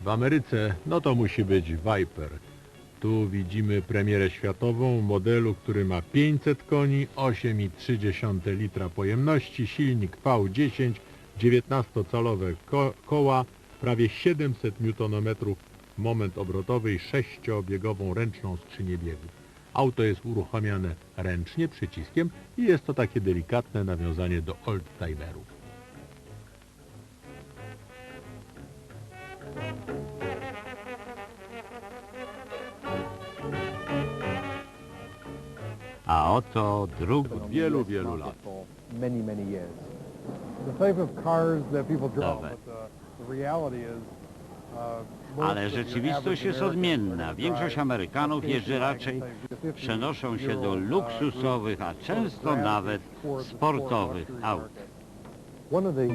W Ameryce, no to musi być Viper. Tu widzimy premierę światową modelu, który ma 500 koni, 8,3 litra pojemności, silnik V10, 19-calowe ko koła, prawie 700 Nm moment obrotowy i sześciobiegową ręczną skrzynię biegów. Auto jest uruchamiane ręcznie przyciskiem i jest to takie delikatne nawiązanie do oldtimerów. A oto druk Od wielu, wielu lat. Many, many years. The type of cars that people draw, Nowe. but the, the reality is, uh, most Ale rzeczywistość jest odmienna. Większość Amerykanów jeżdży raczej, przenoszą się do luksusowych, a często nawet sportowych aut.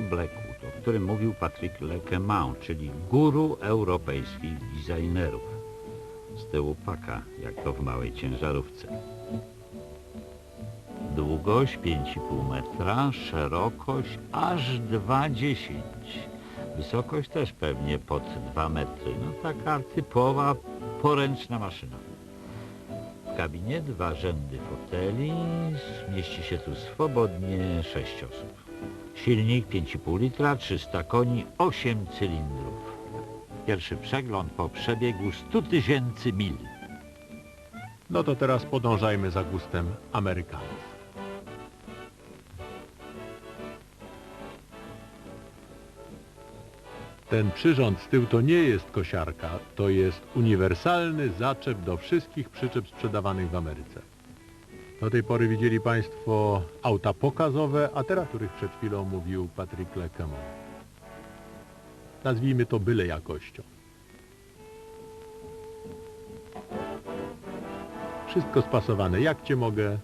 Blackwood, o którym mówił Patrick Lequemant, czyli guru europejskich designerów. Z tyłu paka, jak to w małej ciężarówce. Długość 5,5 metra, szerokość aż 2,10. Wysokość też pewnie pod 2 metry. No taka typowa poręczna maszyna. W kabinie dwa rzędy foteli, mieści się tu swobodnie 6 osób. Silnik 5,5 litra, 300 koni, 8 cylindrów. Pierwszy przegląd po przebiegu 100 tysięcy mil. No to teraz podążajmy za gustem Amerykanów. Ten przyrząd z tyłu to nie jest kosiarka, to jest uniwersalny zaczep do wszystkich przyczep sprzedawanych w Ameryce. Do tej pory widzieli Państwo auta pokazowe, a teraz, o których przed chwilą mówił Patrick Lecamont. Nazwijmy to byle jakością. Wszystko spasowane, jak Cię mogę.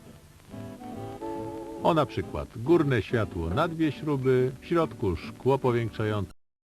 O na przykład górne światło na dwie śruby, w środku szkło powiększające.